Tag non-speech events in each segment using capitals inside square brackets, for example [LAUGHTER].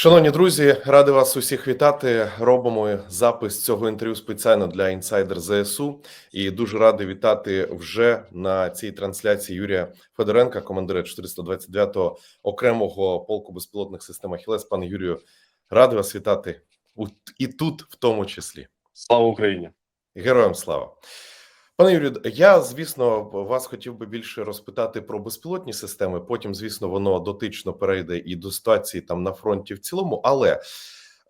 Шановні друзі, радий вас усіх вітати. Робимо запис цього інтерв'ю спеціально для інсайдер ЗСУ. І дуже радий вітати вже на цій трансляції Юрія Федоренка, командира 429-го окремого полку безпілотних систем Ахілес. Пане Юрію, радий вас вітати і тут, в тому числі. Слава Україні! Героям слава. Пане Юрію, я звісно вас хотів би більше розпитати про безпілотні системи. Потім, звісно, воно дотично перейде і до ситуації там на фронті в цілому. Але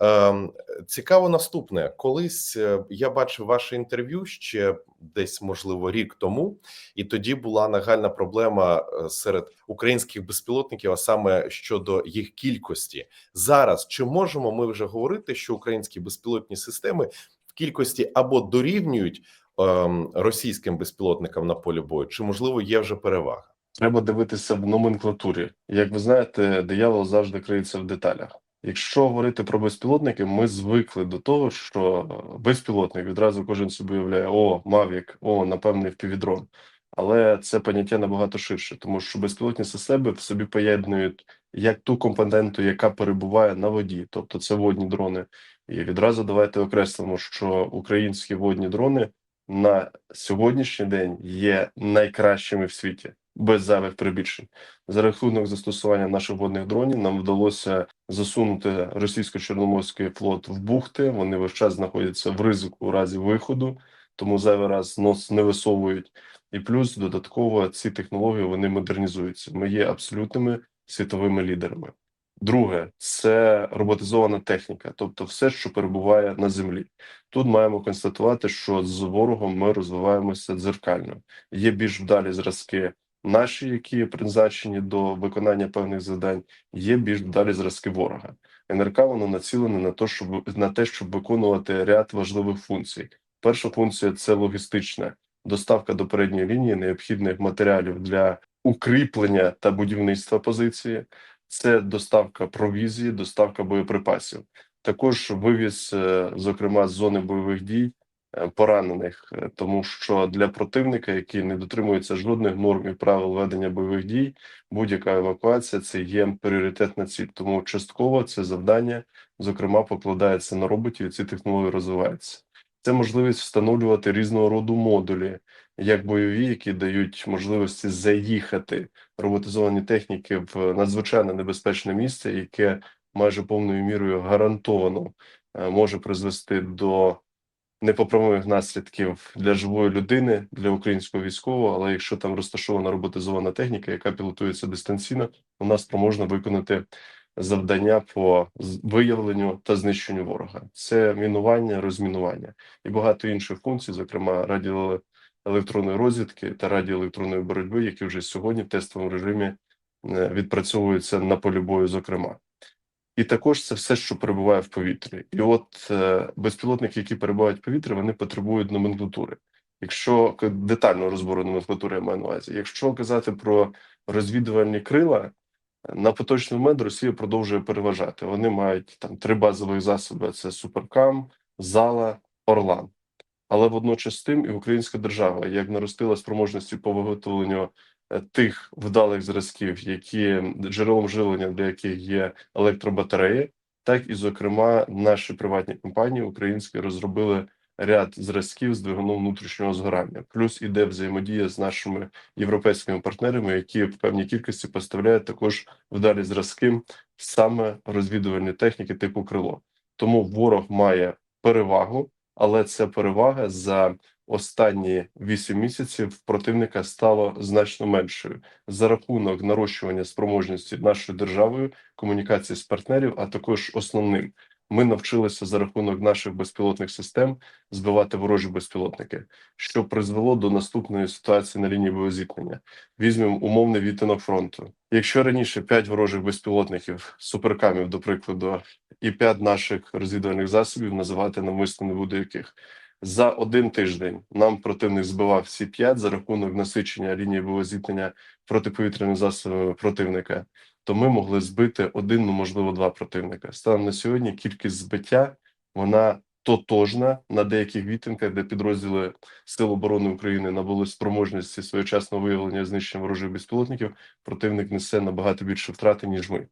ем, цікаво наступне: колись е, я бачив ваше інтерв'ю ще десь, можливо, рік тому, і тоді була нагальна проблема е, серед українських безпілотників, а саме щодо їх кількості. Зараз чи можемо ми вже говорити, що українські безпілотні системи в кількості або дорівнюють? Ем, російським безпілотникам на полі бою, чи можливо є вже перевага? Треба дивитися в номенклатурі. Як ви знаєте, диявол завжди криється в деталях. Якщо говорити про безпілотники, ми звикли до того, що безпілотник відразу кожен собі уявляє: о, Мавік, о, напевне, впівдрон. Але це поняття набагато ширше, тому що безпілотні системи в собі поєднують як ту компоненту, яка перебуває на воді, тобто це водні дрони. І відразу давайте окреслимо, що українські водні дрони на сьогоднішній день є найкращими в світі без зайвих перебільшень. За рахунок застосування наших водних дронів нам вдалося засунути російсько-чорноморський флот в бухти. Вони весь час знаходяться в ризику у разі виходу, тому зайвий раз нос не висовують. І плюс додатково ці технології вони модернізуються. Ми є абсолютними світовими лідерами. Друге, це роботизована техніка, тобто все, що перебуває на землі. Тут маємо констатувати, що з ворогом ми розвиваємося дзеркально. Є більш вдалі зразки наші, які призначені до виконання певних завдань. Є більш вдалі зразки ворога. НРК воно націлене на те, щоб на те, щоб виконувати ряд важливих функцій. Перша функція це логістична доставка до передньої лінії необхідних матеріалів для укріплення та будівництва позиції. Це доставка провізії, доставка боєприпасів. Також вивіз, е, зокрема, з зони бойових дій е, поранених, е, тому що для противника, який не дотримується жодних норм і правил ведення бойових дій, будь-яка евакуація це є пріоритетна ціль. Тому частково це завдання, зокрема, покладається на роботів, і ці технології розвиваються. Це можливість встановлювати різного роду модулі, як бойові, які дають можливості заїхати роботизовані техніки в надзвичайно небезпечне місце, яке майже повною мірою гарантовано е, може призвести до непоправимих наслідків для живої людини, для українського військового. Але якщо там розташована роботизована техніка, яка пілотується дистанційно, вона спроможна виконати завдання по виявленню та знищенню ворога. Це мінування, розмінування і багато інших функцій, зокрема радіо електронної розвідки та радіоелектронної боротьби, які вже сьогодні в тестовому режимі е, відпрацьовуються на полі бою, зокрема. І також це все, що перебуває в повітрі. І от е, безпілотники, які перебувають в повітрі, вони потребують номенклатури. Якщо детального розбору номенклатури я маю на увазі, якщо казати про розвідувальні крила, на поточний момент Росія продовжує переважати. Вони мають там три базових засоби: це Суперкам, Зала, Орлан. Але водночас тим і українська держава як наростила спроможності по виготовленню е, тих вдалих зразків, які джерелом живлення для яких є електробатареї, так і зокрема наші приватні компанії українські розробили ряд зразків з двигуном внутрішнього згорання. Плюс іде взаємодія з нашими європейськими партнерами, які в певній кількості поставляють також вдалі зразки саме розвідувальні техніки типу крило. Тому ворог має перевагу але ця перевага за останні 8 місяців противника стала значно меншою за рахунок нарощування спроможності нашою державою, комунікації з партнерів, а також основним. Ми навчилися за рахунок наших безпілотних систем збивати ворожі безпілотники, що призвело до наступної ситуації на лінії боєзіткнення. Візьмемо умовний відтинок фронту. Якщо раніше 5 ворожих безпілотників суперкамів, до прикладу, і 5 наших розвідувальних засобів називати навмисно не буду яких. За один тиждень нам противник збивав всі 5 за рахунок насичення лінії боєзіткнення протиповітряними засобами противника, то ми могли збити один, ну можливо, два противника. Станом на сьогодні кількість збиття вона тотожна на деяких відтинках, де підрозділи Сил оборони України набули спроможності своєчасного виявлення знищення ворожих безпілотників. Противник несе набагато більше втрати ніж ми.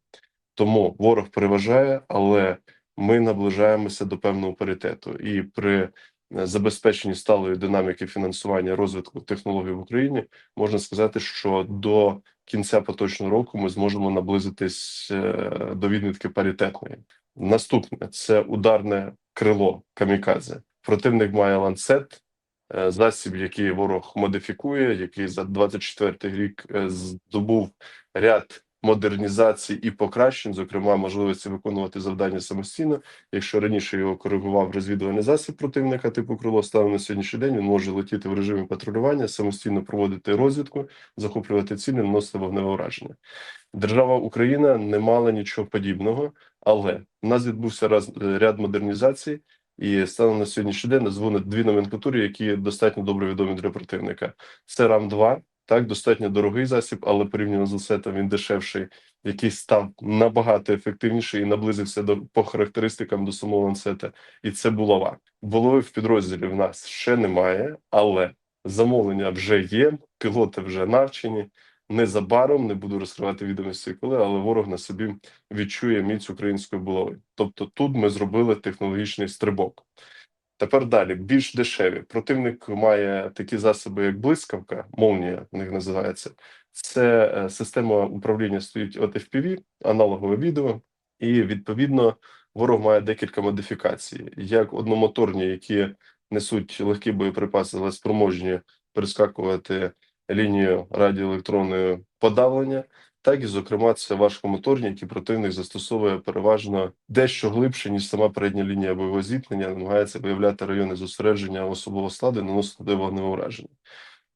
Тому ворог переважає, але ми наближаємося до певного паритету. І при забезпеченні сталої динаміки фінансування розвитку технологій в Україні можна сказати, що до кінця поточного року ми зможемо наблизитись е, до відмітки паритетної. Наступне це ударне крило камікадзе. Противник має ланцет, е, засіб, який ворог модифікує, який за 24 рік е, здобув ряд модернізацій і покращень, зокрема можливості виконувати завдання самостійно. Якщо раніше його коригував розвідувальний засіб противника, типу крило, станом на сьогоднішній день він може летіти в режимі патрулювання, самостійно проводити розвідку, захоплювати цілі, наносити вогневе враження. Держава Україна не мала нічого подібного, але в нас відбувся раз ряд модернізацій, і станом на сьогоднішній день названо дві номенклатури, які достатньо добре відомі для противника. Це рам 2 так достатньо дорогий засіб, але порівняно з ланцетом він дешевший, який став набагато ефективніший і наблизився до по характеристикам до самого ланцета. І це булава. Булави в підрозділі в нас ще немає, але замовлення вже є. Пілоти вже навчені. Незабаром не буду розкривати відомості, коли, але ворог на собі відчує міць української булави. Тобто, тут ми зробили технологічний стрибок. Тепер далі більш дешеві. Противник має такі засоби, як блискавка, молнія в них називається. Це е, система управління стоїть от FPV, аналогове відео, і відповідно ворог має декілька модифікацій, як одномоторні, які несуть легкі боєприпаси, але спроможні перескакувати лінію радіоелектронної подавлення. Так і, зокрема, це важкомоторні, які противник застосовує переважно дещо глибше, ніж сама передня лінія бойового зіткнення, намагається виявляти райони зосередження особового складу і наносити вогневе ураження.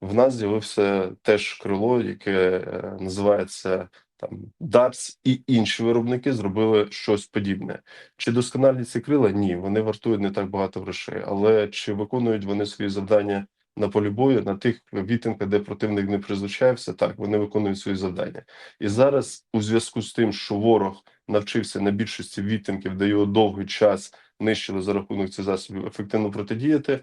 В нас з'явився теж крило, яке е, називається там DARS, і інші виробники зробили щось подібне. Чи досконалі ці крила? Ні, вони вартують не так багато грошей, але чи виконують вони свої завдання на полі бою, на тих відтинках, де противник не призвичаєвся, так вони виконують свої завдання. І зараз, у зв'язку з тим, що ворог навчився на більшості відтинків, де його довгий час нищили за рахунок цих засобів, ефективно протидіяти.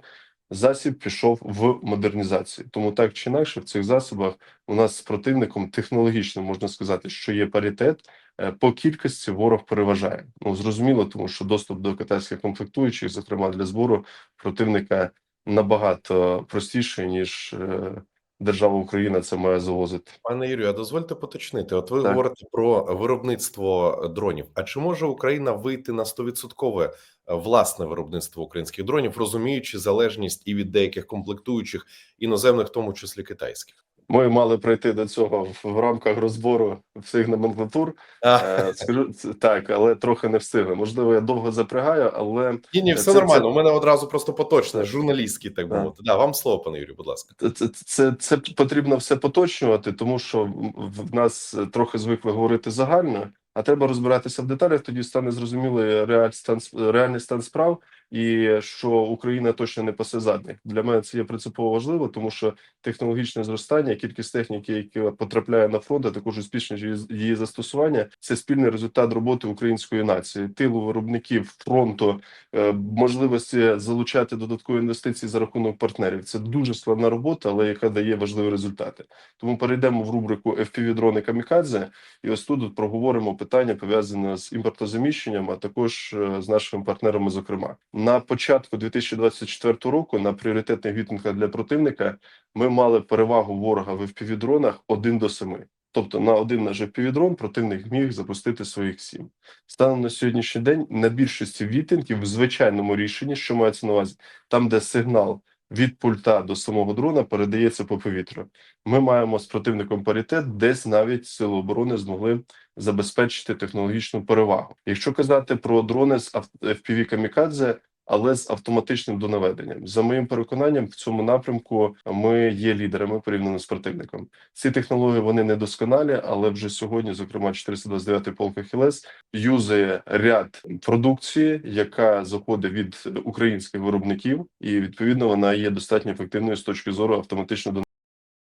Засіб пішов в модернізацію, тому так чи інакше в цих засобах у нас з противником технологічно можна сказати, що є паритет. Е, По кількості ворог переважає. Ну зрозуміло, тому що доступ до китайських комплектуючих, зокрема для збору противника, набагато простіше ніж е, держава Україна це має завозити. Пане Юрію, а дозвольте поточнити. От ви Так. говорите про виробництво дронів. А чи може Україна вийти на 100% е, власне виробництво українських дронів, розуміючи залежність і від деяких комплектуючих іноземних, в тому числі китайських? Ми мали прийти до цього в, рамках розбору всіх номенклатур. Е, скажу так, але трохи не встигли. Можливо, я довго запрягаю, але ні, ні, все це- нормально. це- У мене одразу просто поточне, журналістський, так би мовити. Да, вам слово, пане Юрію, будь ласка. це, це, це, це потрібно все поточнювати, тому що в- в нас трохи звикли говорити загально, а треба розбиратися в деталях. Тоді стане зрозумілий реаль стан реальний стан справ, і що Україна точно не пасе задніх. Для мене це є принципово важливо, тому що технологічне зростання, кількість техніки, яка потрапляє на фронт, а також успішність її, застосування, це спільний результат роботи української нації, тилу виробників фронту, е, можливості залучати додаткові інвестиції за рахунок партнерів. Це дуже складна робота, але яка дає важливі результати. Тому перейдемо в рубрику fpv дрони камікадзе, і ось тут проговоримо питання пов'язане з імпортозаміщенням, а також е, з нашими партнерами. Зокрема, на початку 2024 року на пріоритетних відтинках для противника ми мали перевагу ворога в fpv дронах 1 до 7. Тобто на один наш FPV-дрон противник міг запустити своїх сім. Станом на сьогоднішній день на більшості відтинків в звичайному рішенні, що мається на увазі, там, де сигнал від пульта до самого дрона передається по повітрю. Ми маємо з противником паритет, десь навіть сили оборони змогли забезпечити технологічну перевагу. Якщо казати про дрони з FPV камікадзе, але з автоматичним донаведенням, за моїм переконанням, в цьому напрямку ми є лідерами порівняно з противником. Ці технології вони недосконалі, але вже сьогодні, зокрема, 429 полк Ахілес юзає ряд продукції, яка заходить від українських виробників, і відповідно вона є достатньо ефективною з точки зору автоматичного донаведення.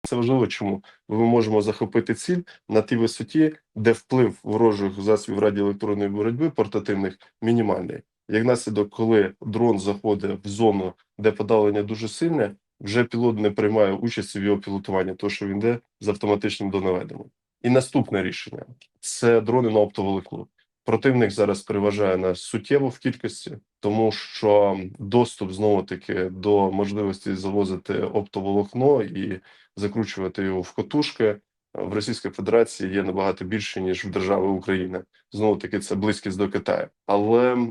Це важливо, чому бо ми можемо захопити ціль на тій висоті, де вплив ворожих засобів радіоелектронної боротьби портативних мінімальний. Як наслідок, коли дрон заходить в зону, де подавлення дуже сильне, вже пілот не приймає участі в його пілотуванні, тому що він йде з автоматичним донаведенням. І наступне рішення це дрони на оптоволокні. Противник зараз переважає нас суттєво в кількості, тому що доступ знову таки до можливості завозити оптоволокно і закручувати його в котушки в Російській Федерації є набагато більше ніж в держави України. Знову таки, це близькість до Китаю. Але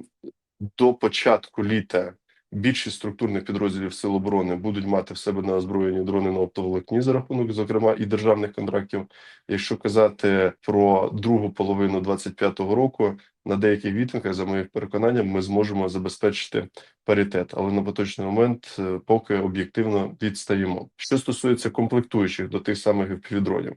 до початку літа більшість структурних підрозділів Сил оборони будуть мати в себе на озброєнні дрони на оптоволокні за рахунок, зокрема, і державних контрактів. Якщо казати про другу половину 25-го року, на деяких відтинках, за моїм переконанням, ми зможемо забезпечити паритет, але на поточний момент е, поки об'єктивно відстаємо. Що стосується комплектуючих до тих самих півдронів,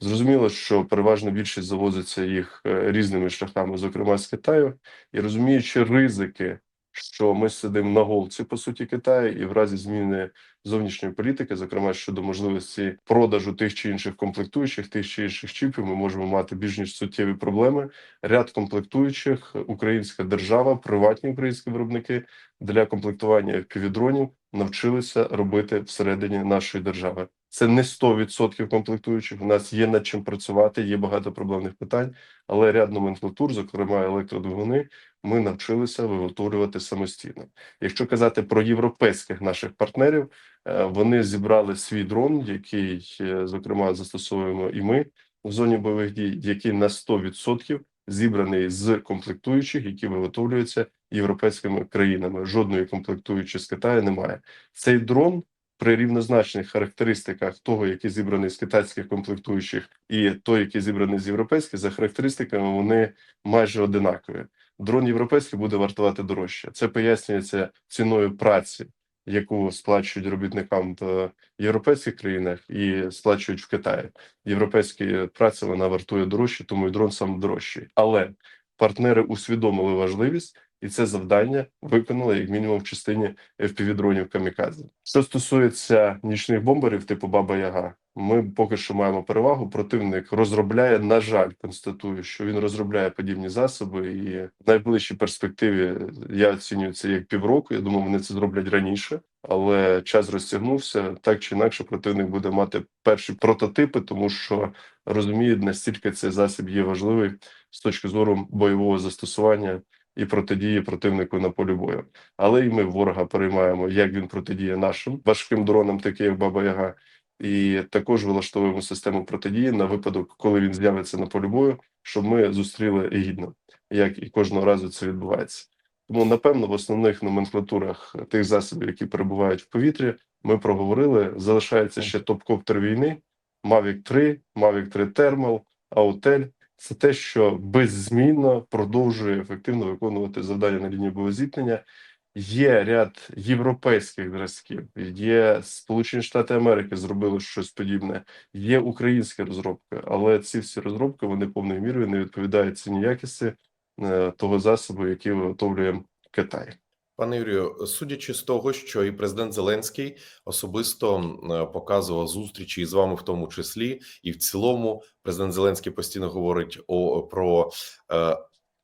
зрозуміло, що переважна більшість завозиться їх е, різними шляхами, зокрема з Китаю, і розуміючи ризики, що ми сидимо на голці по суті Китаю, і в разі зміни зовнішньої політики, зокрема щодо можливості продажу тих чи інших комплектуючих, тих чи інших чіпів, ми можемо мати більш ніж суттєві проблеми. Ряд комплектуючих, українська держава, приватні українські виробники для комплектування півдронів навчилися робити всередині нашої держави. Це не 100% комплектуючих. У нас є над чим працювати, є багато проблемних питань, але ряд номенклатур, зокрема електродвигуни, ми навчилися виготовлювати самостійно. Якщо казати про європейських наших партнерів, вони зібрали свій дрон, який, е, зокрема, застосовуємо і ми в зоні бойових дій, який на 100% зібраний з комплектуючих, які виготовлюються європейськими країнами. Жодної комплектуючої з Китаю немає. Цей дрон при рівнозначних характеристиках того, який зібраний з китайських комплектуючих, і той, який зібраний з європейських, за характеристиками вони майже одинакові. Дрон європейський буде вартувати дорожче. Це пояснюється ціною праці, яку сплачують робітникам в європейських країнах і сплачують в Китаї. Європейська праця вона вартує дорожче, тому і дрон сам дорожчий. Але партнери усвідомили важливість. І це завдання виконали як мінімум в частині FPV-дронів камікадзе. Що стосується нічних бомберів типу Баба Яга, ми поки що маємо перевагу. Противник розробляє, на жаль, констатую, що він розробляє подібні засоби, і в найближчій перспективі я оцінюю це як півроку. Я думаю, вони це зроблять раніше, але час розтягнувся так чи інакше. Противник буде мати перші прототипи, тому що розуміє, настільки цей засіб є важливий з точки зору бойового застосування і протидії противнику на полі бою. Але і ми ворога переймаємо, як він протидіє нашим важким дронам, такі як Баба Яга, і також влаштовуємо систему протидії на випадок, коли він з'явиться на полі бою, щоб ми зустріли гідно, як і кожного разу це відбувається. Тому, напевно, в основних номенклатурах тих засобів, які перебувають в повітрі, ми проговорили. Залишається ще топ-коптер війни, Mavic 3, Mavic 3 Thermal, Autel. Це те, що беззмінно продовжує ефективно виконувати завдання на лінії боєзіткнення. Є ряд європейських зразків, є Сполучені Штати Америки зробили щось подібне, є українська розробка, але ці всі розробки вони повною мірою не відповідають ціні якості е, того засобу, який виготовлює Китай. Пане Юрію, судячи з того, що і президент Зеленський особисто показував зустрічі з вами, в тому числі, і в цілому, президент Зеленський постійно говорить о про е,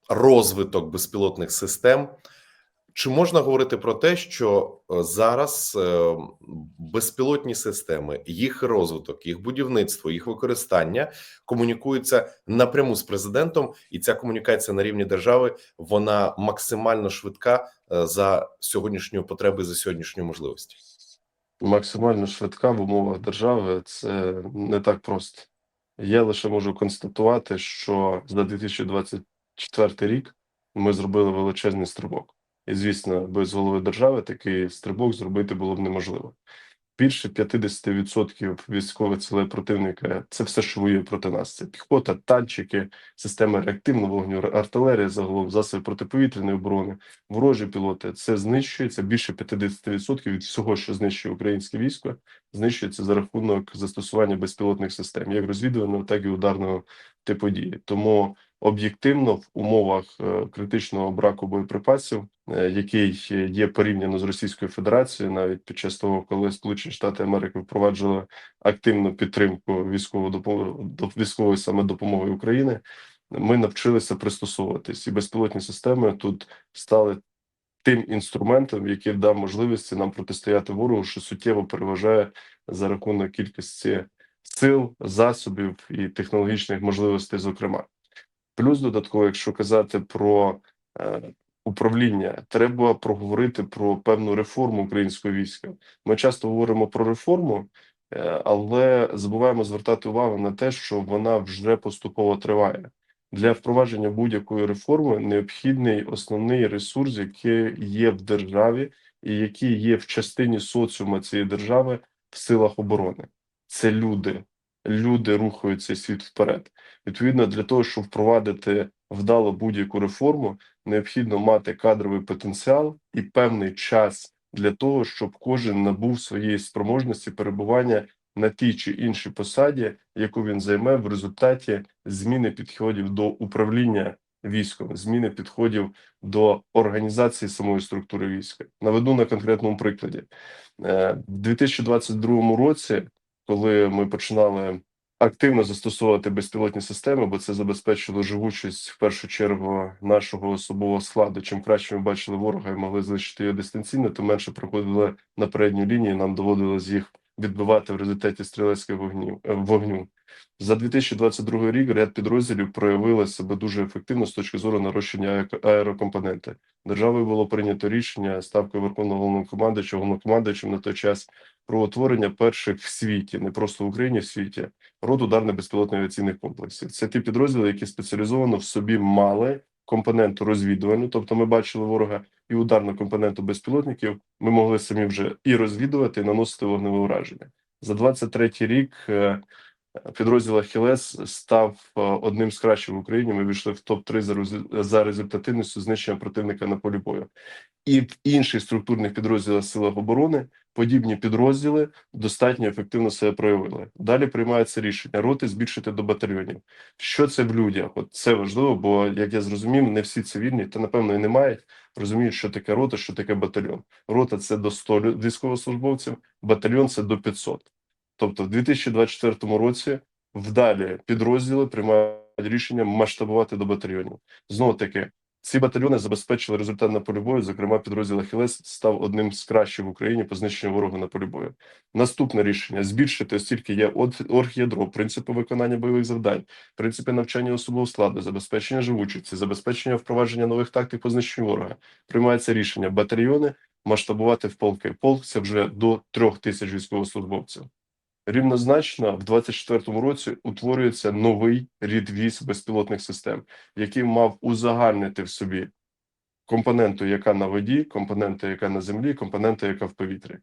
розвиток безпілотних систем. Чи можна говорити про те, що е, зараз е, безпілотні системи, їх розвиток, їх будівництво, їх використання комунікуються напряму з президентом, і ця комунікація на рівні держави вона максимально швидка е, за сьогоднішньої потреби, за сьогоднішньої можливості? Максимально швидка в умовах держави це не так просто. Я лише можу констатувати, що за 2024 рік ми зробили величезний стрибок. І, звісно, без голови держави такий стрибок зробити було б неможливо. Більше 50% військових цілей противника це все, що воює проти нас. Це піхота, танчики, системи реактивного вогню, артилерія, загалом засоби протиповітряної оборони, ворожі пілоти. Це знищується більше 50% від всього, що знищує українське військо, знищується за рахунок застосування безпілотних систем, як розвідувального, так і ударного типу дії. Тому об'єктивно в умовах е, критичного браку боєприпасів, е, який є порівняно з Російською Федерацією, навіть під час того, коли Сполучені Штати Америки впроваджували активну підтримку військової допомоги військової саме допомоги України, ми навчилися пристосовуватись, і безпілотні системи тут стали. Тим інструментом, який дав можливості нам протистояти ворогу, що суттєво переважає за рахунок кількості сил, засобів і технологічних можливостей, зокрема. Плюс додатково, якщо казати про е, управління, треба проговорити про певну реформу українського війська. Ми часто говоримо про реформу, е, але забуваємо звертати увагу на те, що вона вже поступово триває. Для впровадження будь-якої реформи необхідний основний ресурс, який є в державі, і який є в частині соціума цієї держави в силах оборони. Це люди. Люди рухають цей світ вперед. Відповідно, для того, щоб впровадити вдало будь-яку реформу, необхідно мати кадровий потенціал і певний час для того, щоб кожен набув своєї спроможності перебування на тій чи іншій посаді, яку він займе в результаті зміни підходів до управління військом, зміни підходів до організації самої структури війська. Наведу на конкретному прикладі Е, в 2022 році, коли ми починали активно застосовувати безпілотні системи, бо це забезпечило живучість в першу чергу нашого особового складу. Чим краще ми бачили ворога і могли знищити його дистанційно, то менше проходили на передню лінію. Нам доводилось їх відбивати в результаті стрілецьких вогнів е, вогню. За 2022 рік ряд підрозділів проявили себе дуже ефективно з точки зору нарощення аеро- аерокомпоненти. Державою було прийнято рішення ставкою Верховного головнокомандуючого головнокомандуючим на той час про утворення перших в світі, не просто в Україні, в світі, род ударних безпілотних авіаційних комплексів. Це ті підрозділи, які спеціалізовано в собі мали компоненту розвідувальну, тобто ми бачили ворога і ударну компоненту безпілотників. Ми могли самі вже і розвідувати, і наносити вогневе ураження. За 23 рік е, підрозділ Ахілес став е, одним з кращих в Україні. Ми війшли в топ 3 за роз- за результативністю знищення противника на полі бою. І в інших структурних підрозділах силах оборони подібні підрозділи достатньо ефективно себе проявили. Далі приймається рішення роти збільшити до батальйонів. Що це в людях? От це важливо, бо як я зрозумів, не всі цивільні, та напевно і не мають, розуміють, що таке рота, що таке батальйон. Рота це до 100 лю- військовослужбовців, батальйон це до 500. Тобто, в 2024 році вдалі підрозділи приймають рішення масштабувати до батальйонів. Знову таки, ці батальйони забезпечили результат на полі бою. Зокрема, підрозділ Ахілес став одним з кращих в Україні по знищенню ворога на полі бою. Наступне рішення збільшити, оскільки є оргядро, принципи виконання бойових завдань, принципи навчання особового складу, забезпечення живучості, забезпечення впровадження нових тактик по знищенню ворога. Приймається рішення батальйони масштабувати в полки. Полк це вже до трьох тисяч військовослужбовців. Рівнозначно в 24-му році утворюється новий рід військ безпілотних систем, який мав узагальнити в собі компоненту, яка на воді, компоненту, яка на землі, компоненту, яка в повітрі.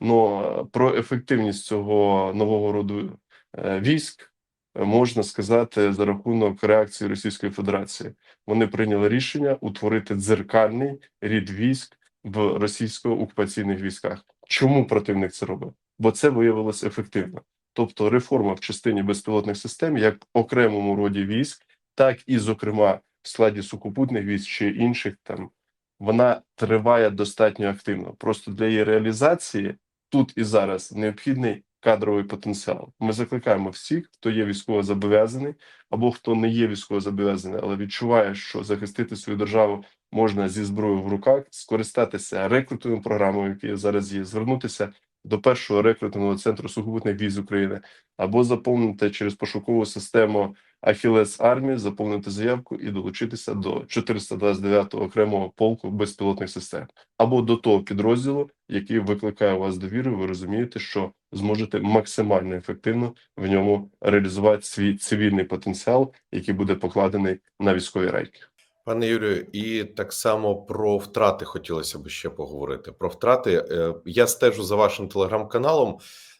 Ну про ефективність цього нового роду е, військ е, можна сказати за рахунок реакції Російської Федерації. Вони прийняли рішення утворити дзеркальний рід військ в російсько-окупаційних військах. Чому противник це робить? Бо це виявилось ефективно. Тобто реформа в частині безпілотних систем, як окремому роді військ, так і, зокрема, в складі сухопутних військ чи інших там, вона триває достатньо активно. Просто для її реалізації тут і зараз необхідний кадровий потенціал. Ми закликаємо всіх, хто є військово зобов'язаний, або хто не є військово зобов'язаний, але відчуває, що захистити свою державу можна зі зброєю в руках, скористатися рекрутовими програмами, які зараз є, звернутися до першого рекрутингового центру сухопутних військ України, або заповнити через пошукову систему Ахілес армії, заповнити заявку і долучитися до 429-го окремого полку безпілотних систем, або до того підрозділу, який викликає у вас довіру. Ви розумієте, що зможете максимально ефективно в ньому реалізувати свій цивільний потенціал, який буде покладений на військові рейки. Пане Юрію, і так само про втрати хотілося б ще поговорити. Про втрати Е, я стежу за вашим телеграм-каналом,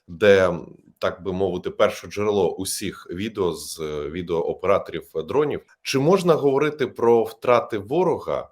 де так би мовити, перше джерело усіх відео з е, відеооператорів дронів. Чи можна говорити про втрати ворога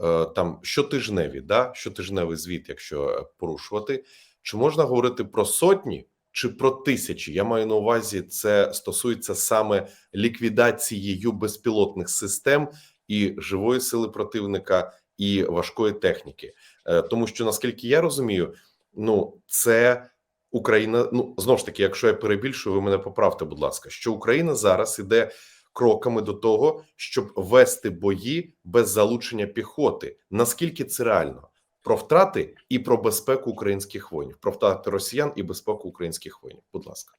е, там щотижневі, да? щотижневий звіт, якщо е, порушувати? Чи можна говорити про сотні чи про тисячі? Я маю на увазі, це стосується саме ліквідацією безпілотних систем і живої сили противника, і важкої техніки. Е, Тому що наскільки я розумію, ну це Україна. Ну знову ж таки, якщо я перебільшую, ви мене поправте, будь ласка, що Україна зараз іде кроками до того, щоб вести бої без залучення піхоти. Наскільки це реально? Про втрати і про безпеку українських воїнів, про втрати росіян і безпеку українських воїнів. Будь ласка.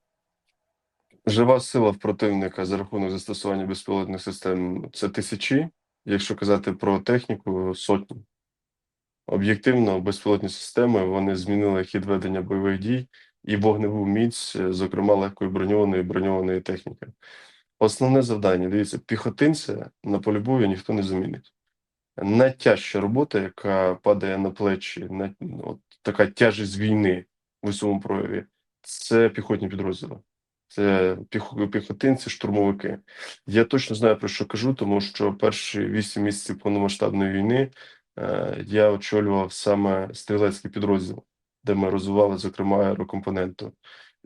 Жива сила в противника за рахунок застосування безпілотних систем це тисячі, якщо казати про техніку, сотні. Об'єктивно, безпілотні системи вони змінили хід ведення бойових дій і вогневу міць, зокрема легкої броньованої броньованої техніки. Основне завдання, дивіться, піхотинця на полі бою ніхто не замінить. Найтяжча робота, яка падає на плечі, на, от така тяжість війни в усьому прояві, це піхотні підрозділи. Це піхотинці, штурмовики. Я точно знаю про що кажу, тому що перші вісім місяців повномасштабної війни е, я очолював саме стрілецький підрозділ, де ми розвивали, зокрема, аерокомпоненту.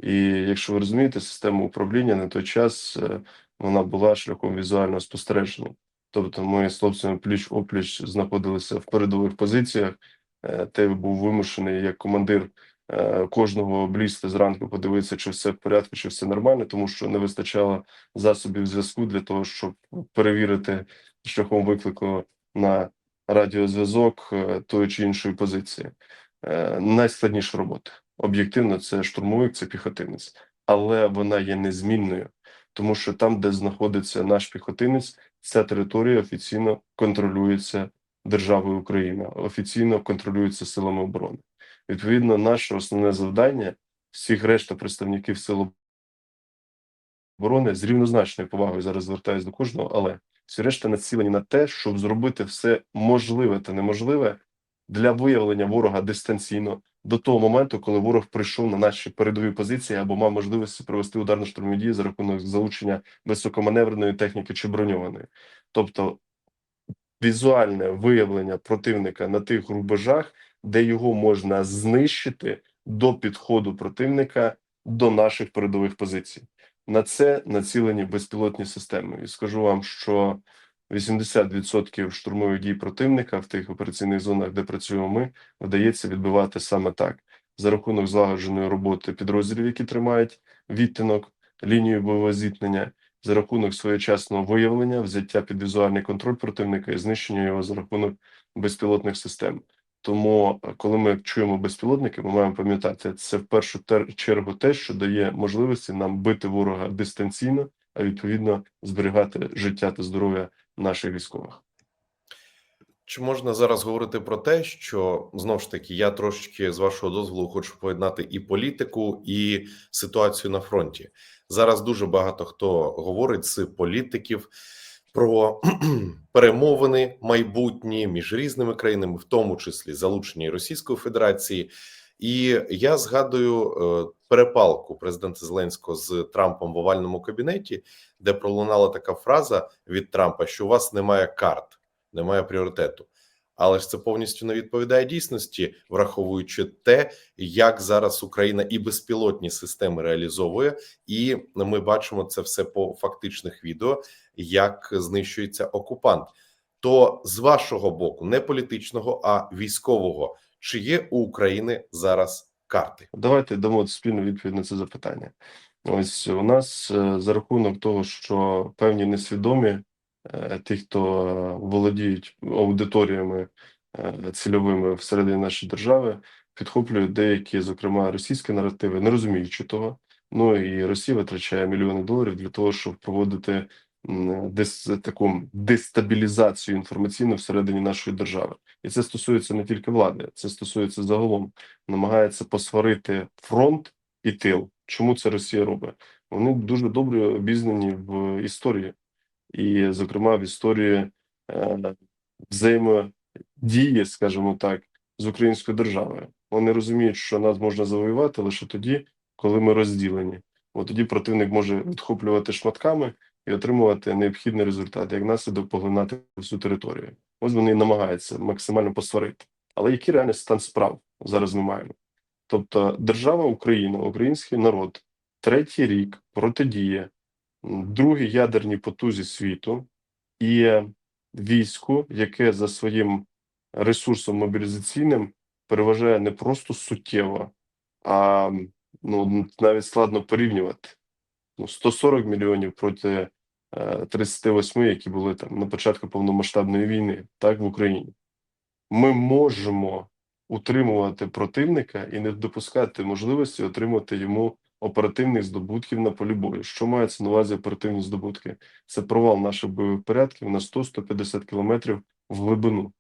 І якщо ви розумієте, система управління на той час е, вона була шляхом візуального спостереження. Тобто ми з хлопцями пліч опліч знаходилися в передових позиціях. Е, Ти був вимушений як командир кожного облізти зранку, подивитися, чи все в порядку, чи все нормально, тому що не вистачало засобів зв'язку для того, щоб перевірити шляхом виклику на радіозв'язок е, тої чи іншої позиції. Е, Найскладніша робота. Об'єктивно, це штурмовик, це піхотинець, але вона є незмінною, тому що там, де знаходиться наш піхотинець, ця територія офіційно контролюється державою Україна, офіційно контролюється силами оборони. Відповідно, наше основне завдання всіх решта представників сил оборони з рівнозначною повагою зараз звертаюся до кожного, але всі решта націлені на те, щоб зробити все можливе та неможливе для виявлення ворога дистанційно до того моменту, коли ворог прийшов на наші передові позиції або мав можливість провести ударно-штурмові дії за рахунок залучення високоманевреної техніки чи броньованої. Тобто візуальне виявлення противника на тих рубежах, де його можна знищити до підходу противника до наших передових позицій. На це націлені безпілотні системи. І скажу вам, що 80% штурмових дій противника в тих операційних зонах, де працюємо ми, вдається відбивати саме так за рахунок злагодженої роботи підрозділів, які тримають відтинок, лінію бойового зіткнення, за рахунок своєчасного виявлення, взяття під візуальний контроль противника і знищення його за рахунок безпілотних систем. Тому, е, коли ми чуємо безпілотники, ми маємо пам'ятати це в першу чергу те, що дає можливості нам бити ворога дистанційно, а відповідно зберігати життя та здоров'я наших військових. Чи можна зараз говорити про те, що знову ж таки я трошечки з вашого дозволу хочу поєднати і політику, і ситуацію на фронті? Зараз дуже багато хто говорить з політиків про [CLEARS THROAT] перемовини майбутні між різними країнами, в тому числі залучені Російської Федерації. І я згадую е, перепалку президента Зеленського з Трампом в овальному кабінеті, де пролунала така фраза від Трампа, що у вас немає карт немає пріоритету. Але ж це повністю не відповідає дійсності, враховуючи те, як зараз Україна і безпілотні системи реалізовує, і ми бачимо це все по фактичних відео, як знищується окупант. То з вашого боку, не політичного, а військового, чи є у України зараз карти? Давайте дамо спільну відповідь на це запитання. Ось у нас е, за рахунок того, що певні несвідомі е, ті, хто володіють аудиторіями е, цільовими всередині нашої держави, підхоплюють деякі, зокрема, російські наративи, не розуміючи того. Ну і Росія витрачає мільйони доларів для того, щоб проводити дес, таку дестабілізацію інформаційну всередині нашої держави. І це стосується не тільки влади, це стосується загалом намагається посварити фронт і тил. Чому це Росія робить? Вони дуже добре обізнані в історії, і, зокрема, в історії е, взаємодії, скажімо так, з українською державою. Вони розуміють, що нас можна завоювати лише тоді, коли ми розділені. От тоді противник може відхоплювати шматками і отримувати необхідний результат, як наслідок поглинати всю територію. Ось вони намагаються максимально посварити. Але який реальний стан справ зараз ми маємо? Тобто, держава Україна, український народ, третій рік протидіє м, другій ядерній потузі світу і війську, яке за своїм ресурсом мобілізаційним переважає не просто суттєво, а ну навіть складно порівнювати. Ну, 140 мільйонів проти е, 38, які були там на початку повномасштабної війни, так в Україні. Ми можемо утримувати противника і не допускати можливості отримати йому оперативних здобутків на полі бою. Що мається на увазі оперативні здобутки? Це провал наших бойових порядків на 100-150 кілометрів в глибину.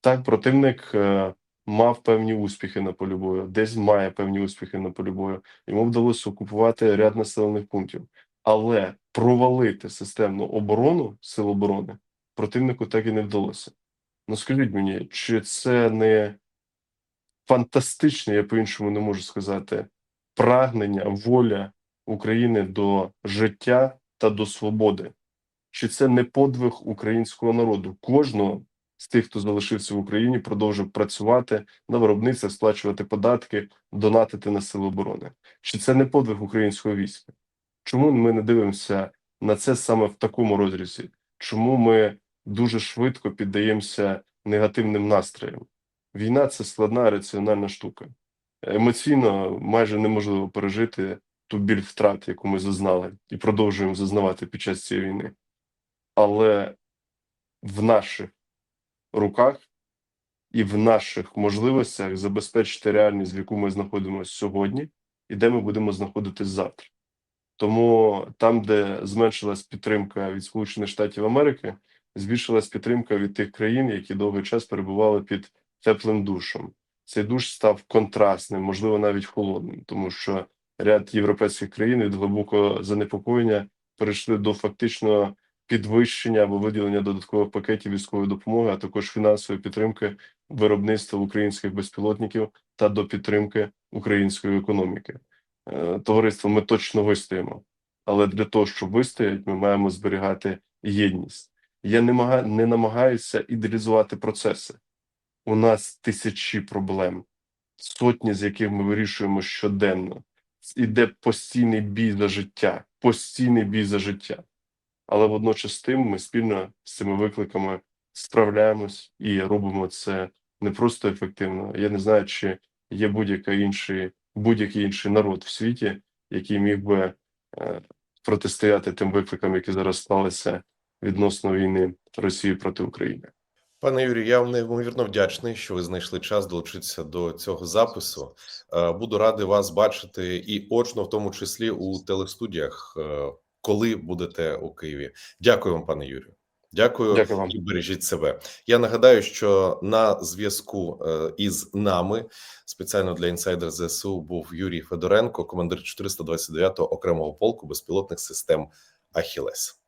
Так, противник е, мав певні успіхи на полі бою, десь має певні успіхи на полі бою. Йому вдалося окупувати ряд населених пунктів, але провалити системну оборону сил оборони противнику так і не вдалося. Ну скажіть мені, чи це не фантастичне, я по-іншому не можу сказати, прагнення, воля України до життя та до свободи? Чи це не подвиг українського народу? Кожного з тих, хто залишився в Україні, продовжив працювати на виробництвах, сплачувати податки, донатити на сили оборони? Чи це не подвиг українського війська? Чому ми не дивимося на це саме в такому розрізі? Чому ми дуже швидко піддаємося негативним настроям? Війна це складна раціональна штука. Емоційно майже неможливо пережити ту біль втрат, яку ми зазнали, і продовжуємо зазнавати під час цієї війни. Але в наших руках і в наших можливостях забезпечити реальність, в яку ми знаходимося сьогодні, і де ми будемо знаходитись завтра. Тому там, де зменшилась підтримка від Сполучених Штатів Америки, збільшилась підтримка від тих країн, які довгий час перебували під теплим душем. Цей душ став контрастним, можливо, навіть холодним, тому що ряд європейських країн від глибокого занепокоєння перейшли до фактичного підвищення або виділення додаткових пакетів військової допомоги, а також фінансової підтримки виробництва українських безпілотників та до підтримки української економіки. Е, Товариство, ми точно вистоїмо, але для того, щоб вистояти, ми маємо зберігати єдність. Я не, мага... не намагаюся ідеалізувати процеси. У нас тисячі проблем, сотні з яких ми вирішуємо щоденно. Іде постійний бій за життя, постійний бій за життя. Але водночас тим ми спільно з цими викликами справляємось і робимо це не просто ефективно. Я не знаю, чи є будь-який інший, будь-який інший народ в світі, який міг би е, протистояти тим викликам, які зараз сталися відносно війни Росії проти України. Пане Юрію, я вам неймовірно вдячний, що ви знайшли час долучитися до цього запису. Е, Буду радий вас бачити і очно, в тому числі у телестудіях, е, коли будете у Києві. Дякую вам, пане Юрію. Дякую, Дякую вам. і бережіть себе. Я нагадаю, що на зв'язку е, із нами спеціально для інсайдер ЗСУ був Юрій Федоренко, командир 429-го окремого полку безпілотних систем Ахілес.